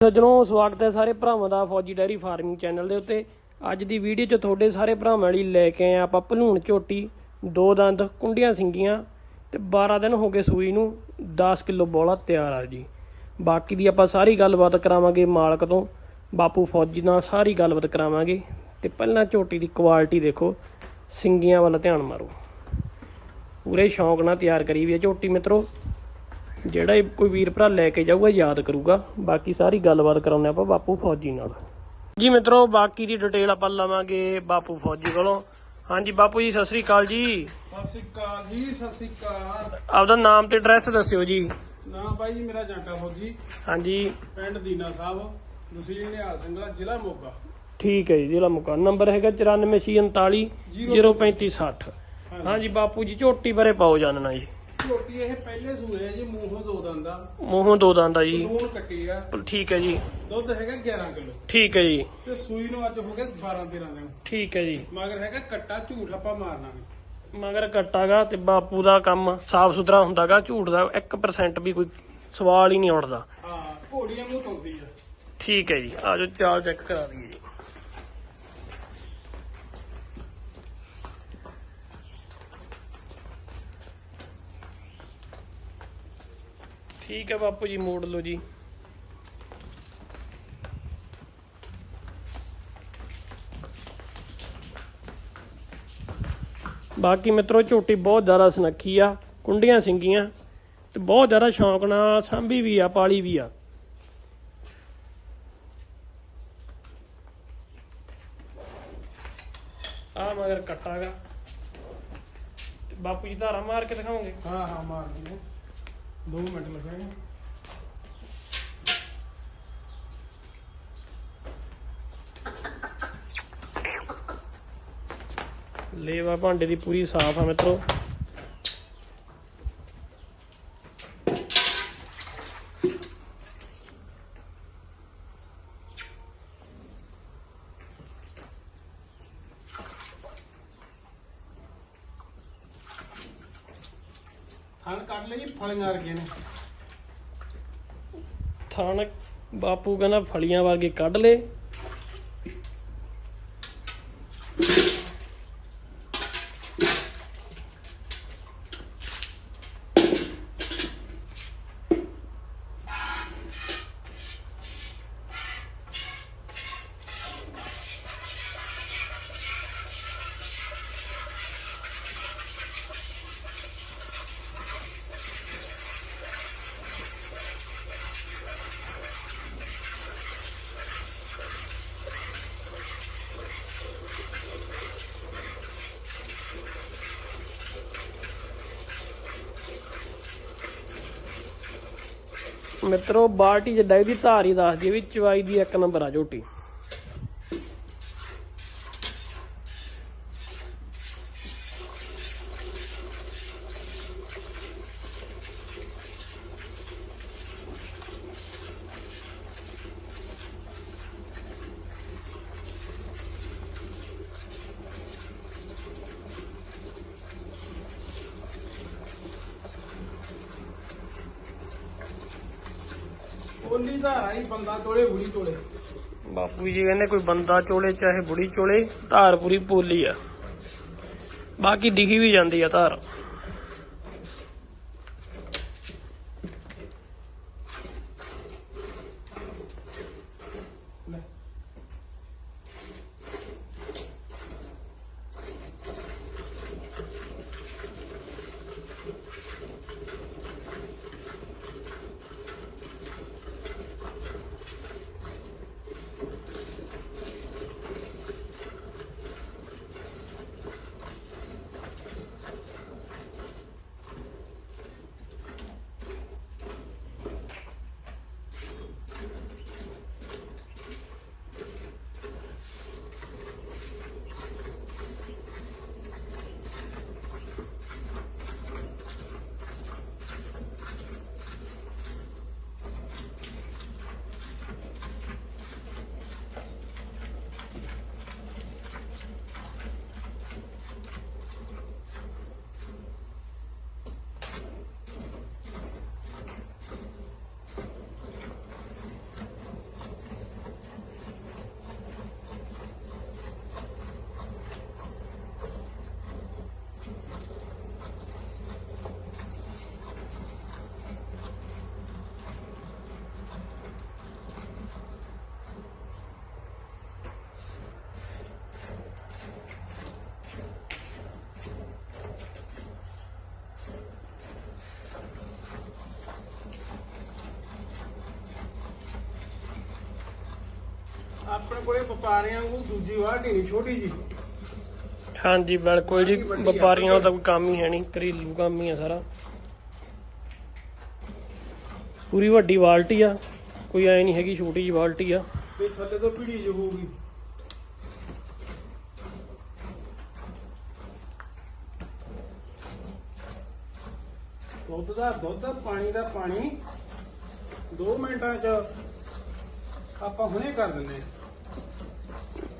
ਸੱਜਣੋ, ਸਵਾਗਤ ਹੈ ਸਾਰੇ ਭਰਾਵਾਂ ਦਾ ਫੌਜੀ ਡੈਰੀ ਫਾਰਮਿੰਗ ਚੈਨਲ ਦੇ ਉੱਤੇ। ਅੱਜ ਦੀ ਵੀਡੀਓ 'ਚ ਤੁਹਾਡੇ ਸਾਰੇ ਭਰਾਵਾਂ ਲਈ ਲੈ ਕੇ ਆਏ ਹਾਂ ਆਪਾਂ ਭਲੂਣ ਝੋਟੀ, ਦੋ ਦੰਦ, ਕੁੰਡੀਆਂ ਸਿੰਗੀਆਂ ਤੇ 12 ਦਿਨ ਹੋ ਗਏ ਸੂਈ ਨੂੰ 10 ਕਿਲੋ ਬੋਲਾ ਤਿਆਰ ਆ ਜੀ। ਬਾਕੀ ਦੀ ਆਪਾਂ ਸਾਰੀ ਗੱਲਬਾਤ ਕਰਾਵਾਂਗੇ ਮਾਲਕ ਤੋਂ, ਬਾਪੂ ਫੌਜੀ ਨਾਲ ਸਾਰੀ ਗੱਲਬਾਤ ਕਰਾਵਾਂਗੇ। ਤੇ ਪਹਿਲਾਂ ਝੋਟੀ ਦੀ ਕੁਆਲਿਟੀ ਦੇਖੋ, ਸਿੰਗੀਆਂ ਵੱਲ ਧਿਆਨ ਮਾਰੋ। ਪੂਰੇ ਸ਼ੌਂਕ ਨਾਲ ਤਿਆਰ ਕਰੀ ਵੀ ਹੈ ਝੋਟੀ ਮਿੱਤਰੋ। ਜਿਹੜਾ ਹੀ ਕੋਈ ਵੀਰ ਭਰਾ ਲੈ ਕੇ ਜਾਊਗਾ ਯਾਦ ਕਰੂਗਾ। ਬਾਕੀ ਸਾਰੀ ਗੱਲਬਾਤ ਕਰਾਉਂਦੇ ਆਪਾਂ ਬਾਪੂ ਫੌਜੀ ਨਾਲ। ਜੀ ਮਿੱਤਰੋ ਬਾਕੀ ਦੀ ਡਿਟੇਲ ਆਪਾਂ ਲਵਾਂਗੇ ਬਾਪੂ ਫੌਜੀ ਕੋਲੋਂ। ਹਾਂਜੀ ਬਾਪੂ ਜੀ ਸਤਿ ਸ੍ਰੀ ਅਕਾਲ ਜੀ। ਸਤਿ ਸ਼੍ਰੀ ਅਕਾਲ ਜੀ ਸਤਿ ਸ਼੍ਰੀ ਅਕਾਲ। ਆਪਦਾ ਨਾਮ ਤੇ ਐਡਰੈਸ ਦੱਸਿਓ ਜੀ। ਨਾਮ ਬਾਈ ਜੀ ਮੇਰਾ ਜਾਂਟਾ ਫੌਜੀ। ਹਾਂਜੀ। ਪਿੰਡ ਦੀਨਾ ਸਾਹਿਬ ਤਹਿਸੀਲ ਨਿਹਾਲ ਸਿੰਘਲਾ ਜ਼ਿਲ੍ਹਾ ਮੋਗਾ। ਠੀਕ ਹੈ ਜੀ ਜ਼ਿਲ੍ਹਾ ਮੁਕਾ ਨੰਬਰ ਹੈਗਾ 9439 03560 ਹਾਂਜੀ ਬਾਪੂ ਜੀ ਝੋਟੀ ਬਾਰੇ ਪਾਓ ਜਾਣਨਾ ਜੀ। ਝੋਟੀ ਇਹ ਪਹਿਲੇ ਸੂਏ ਆ ਜੀ ਮੂੰਹੋਂ ਦੋ ਦੰਦਾ ਮੂੰਹੋਂ ਦੋ ਦੰਦ ਆ ਜੀ। ਲੂਣ ਕੱਟੀ ਆ। ਠੀਕ ਹੈ ਜੀ। ਦੁੱਧ ਹੈਗਾ 11 ਕਿਲੋ। ਠੀਕ ਹੈ ਜੀ। ਤੇ ਸੂਈ ਨੂੰ ਅੱਜ ਹੋ ਗਏ 12 13 ਦਿਨ। ਠੀਕ ਹੈ ਜੀ। ਮਗਰ ਹੈਗਾ ਕੱਟਾ ਝੂਠ ਆਪਾਂ ਮਾਰਨਾ ਨਹੀਂ ਮਗਰ ਕੱਟਾਗਾ ਤੇ ਬਾਪੂ ਦਾ ਕੰਮ ਸਾਫ਼ ਸੁਥਰਾ ਹੁੰਦਾਗਾ ਝੂਠ ਦਾ 1% ਵੀ ਕੋਈ ਸਵਾਲ ਹੀ ਨਹੀਂ ਉੱਠਦਾ। ਹਾਂ ਘੋੜੀਆਂ ਨੂੰ ਤੁਰਦੀ ਆ। ਠੀਕ ਹੈ ਜੀ। ਆਜੋ ਚਾਲ ਚੈੱਕ ਕਰਾ ਦਈਏ ਠੀਕ ਹੈ ਬਾਪੂ ਜੀ, ਮੋੜ ਲਓ ਜੀ। ਬਾਕੀ ਮਿੱਤਰੋ, ਝੋਟੀ ਬਹੁਤ ਜ਼ਿਆਦਾ ਸੁਨੱਖੀ ਆ, ਕੁੰਡੀਆਂ ਸਿੰਗੀਆਂ ਤੇ ਬਹੁਤ ਜ਼ਿਆਦਾ ਸ਼ੌਂਕ ਨਾਲ ਸਾਂਭੀ ਵੀ ਆ, ਪਾਲੀ ਵੀ ਆ। ਆ ਮਗਰ ਕੱਟਾਗਾ ਬਾਪੂ ਜੀ, ਧਾਰਾ ਮਾਰ ਕੇ ਦਿਖਾਉਂਗੇ ਹਾਂ ਹਾਂ, ਮਾਰ ਦਿਓ। 2 ਮਿੰਟ ਲੱਗਣਗੇ ਲੇਵਾ ਭਾਂਡੇ ਦੀ ਪੂਰੀ ਸਾਫ਼ ਆ ਮਿੱਤਰੋ। ਥਣ ਕੱਢ ਜੀ ਫਲੀਆਂ ਵਰਗੇ ਨੇ। ਥਾਣ ਬਾਪੂ ਕਹਿੰਦਾ ਫਲੀਆਂ ਵਰਗੇ ਕੱਢ ਲੇ ਮਿੱਤਰੋ ਬਾਲਟੀ ਚ ਡਾਈ ਦੀ ਧਾਰ ਹੀ ਦੱਸਦੀ ਵੀ ਚਵਾਈ ਦੀ ਇੱਕ ਨੰਬਰ ਆ ਝੋਟੀ। ਓਲੀ ਧਾਰਾ ਹੀ ਬੰਦਾ ਚੋਲੇ, ਬੁੜੀ ਚੋਲੇ। ਬਾਪੂ ਜੀ ਕਹਿੰਦੇ ਕੋਈ ਬੰਦਾ ਚੋਲੇ, ਚਾਹੇ ਬੁੜੀ ਚੋਲੇ, ਧਾਰ ਪੂਰੀ ਪੋਲੀ ਆ। ਬਾਕੀ ਦਿਖੀ ਵੀ ਜਾਂਦੀ ਆ ਧਾਰ। ਆਪਣੇ ਕੋਲੇ ਵਪਾਰੀਆਂ ਨੂੰ ਦੂਜੀ ਵਾਢੀ ਨਹੀਂ ਛੋਟੀ ਜੀ। ਹਾਂਜੀ ਬਿਲਕੁਲ ਜੀ ਵਪਾਰੀਆਂ ਦਾ ਤਾਂ ਕੋਈ ਕੰਮ ਹੀ ਹੈ ਨਹੀਂ ਘਰੇਲੂ ਕੰਮ ਹੀ ਆ ਸਾਰਾ। ਪੂਰੀ ਵੱਡੀ ਬਾਲਟੀ ਆ ਕੋਈ ਐ ਨਹੀਂ ਹੈਗੀ ਛੋਟੀ ਜਿਹੀ ਬਾਲਟੀ ਆ। ਤੇ ਥੱਲੇ ਤੋਂ ਪੀੜੀ ਜਿਹੀ ਹੋਊਗੀ। ਦੁੱਧ ਦਾ ਦੁੱਧ ਪਾਣੀ ਦਾ ਪਾਣੀ 2 ਮਿੰਟਾਂ ਚ ਆਪਾਂ ਹੁਣੇ ਕਰ ਦਿੰਦੇ ਹਾਂ।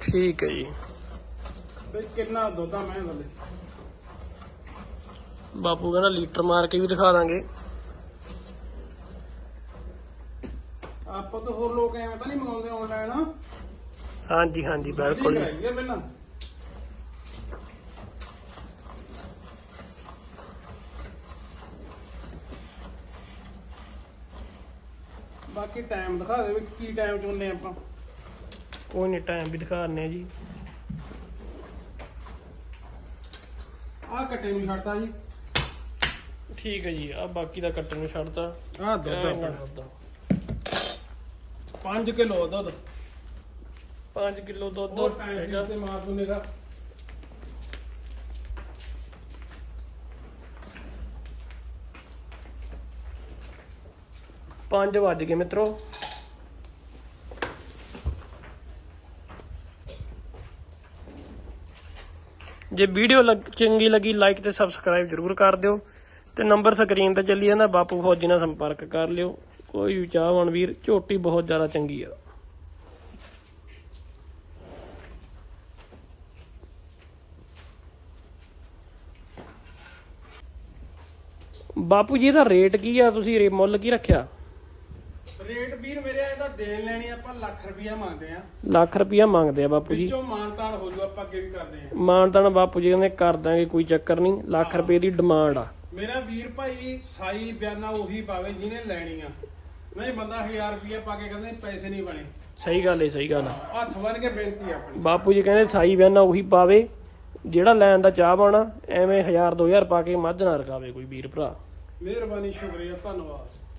ਠੀਕ ਹੈ ਜੀ। ਵੀ ਕਿੰਨਾ ਦੁੱਧ ਆ ਮੈਂ ਥੱਲੇ ਬਾਪੂ ਕਹਿੰਦਾ ਲੀਟਰ ਮਾਰ ਕੇ ਵੀ ਦਿਖਾ ਦਾਂਗੇ। ਆਪਾਂ ਤਾਂ ਹੋਰ ਲੋਕ ਐਵੇਂ ਤਾਂ ਨਹੀਂ ਮੰਗਾਉਂਦੇ ਆਨਲਾਈਨ ਹਾਂਜੀ ਹਾਂਜੀ ਬਿਲਕੁਲ ਜੀ। ਕਰਾਈਏ ਪਹਿਲਾਂ। ਬਾਕੀ ਟਾਈਮ ਦਿਖਾ ਦੇ ਵੀ ਕੀ ਟਾਈਮ ਚੁਣਨੇ ਆਪਾਂ। ਕੋਈ ਨਹੀਂ ਟਾਈਮ ਵੀ ਦਿਖਾ ਦਿੰਦੇ ਆ ਜੀ। ਆਹ ਕੱਟੇ ਨੂੰ ਛੱਡਤਾ ਜੀ। ਠੀਕ ਹੈ ਜੀ ਆ ਬਾਕੀ ਦਾ ਕੱਟਣ ਨੂੰ ਛੱਡਤਾ। ਆਹ ਦੁੱਧ ਆਪਣਾ। 5 ਕਿਲੋ ਦੁੱਧ। 5 ਕਿਲੋ ਦੁੱਧ ਹੈਗਾ। ਤੇ ਮਾਰ ਦੂੰਗਾ ਪੰਜ ਵੱਜ ਗਏ ਮਿੱਤਰੋ। ਜੇ ਵੀਡੀਓ ਲੱਗ- ਚੰਗੀ ਲੱਗੀ ਲਾਈਕ ਤੇ ਸਬਸਕ੍ਰਾਈਬ ਜਰੂਰ ਕਰ ਦਿਓ। ਤੇ ਨੰਬਰ ਸਕਰੀਨ ਤੇ ਚੱਲੀ ਜਾਂਦਾ, ਬਾਪੂ ਫੌਜੀ ਨਾਲ ਸੰਪਰਕ ਕਰ ਲਿਓ। ਕੋਈ ਵੀ ਚਾਹਵਾਨ ਵੀਰ, ਝੋਟੀ ਬਹੁਤ ਜ਼ਿਆਦਾ ਚੰਗੀ ਆ। ਬਾਪੂ ਜੀ, ਇਹਦਾ ਰੇਟ ਕੀ ਆ? ਤੁਸੀਂ ਮੁੱਲ ਕੀ ਰੱਖਿਆ? ਇਹਦਾ ਦੇਣ ਲੈਣੀ ਆਪਾਂ ਲੱਖ ਰੁਪਇਆ ਮੰਗਦੇ ਆ ਲੱਖ ਰੁਪਇਆ ਮੰਗਦੇ ਆ ਬਾਪੂ ਜੀ। ਵਿੱਚੋਂ ਮਾਨਤਾਨ ਹੋ ਜੂ ਆਪਾਂ ਅੱਗੇ ਵੀ ਕਰਦੇ ਆ ਮਾਨਤਾਨ ਬਾਪੂ ਜੀ ਕਹਿੰਦੇ ਕਰ ਦਾਂਗੇ ਕੋਈ ਚੱਕਰ ਨਹੀਂ। ਲੱਖ ਰੁਪਏ ਦੀ ਡਿਮਾਂਡ ਆ। ਮੇਰਾ ਵੀਰ ਭਾਈ ਸਾਈ ਬਿਆਨਾ ਉਹੀ ਪਾਵੇ ਜਿਹਨੇ ਲੈਣੀ ਆ ਨਹੀਂ ਬੰਦਾ 1000 ਰੁਪਇਆ ਪਾ ਕੇ ਕਹਿੰਦੇ ਪੈਸੇ ਨਹੀਂ ਬਣੇ। ਸਹੀ ਗੱਲ ਏ ਸਹੀ ਗੱਲ ਆ। ਹੱਥ ਬੰਨ ਕੇ ਬੇਨਤੀ ਆ ਆਪਣੀ। ਬਾਪੂ ਜੀ ਕਹਿੰਦੇ ਸਾਈ ਬਿਆਨਾ ਉਹੀ ਪਾਵੇ। ਜਿਹੜਾ ਲੈਣ ਦਾ ਚਾਹ ਬਾਣਾ ਐਵੇਂ 1000 2000 ਪਾ ਕੇ ਮੱਝ ਨਾ ਰਕਾਵੇ ਕੋਈ ਵੀਰ ਭਰਾ। ਮਿਹਰਬਾਨੀ ਸ਼ੁਕਰੀਆ ਧੰਨਵਾਦ।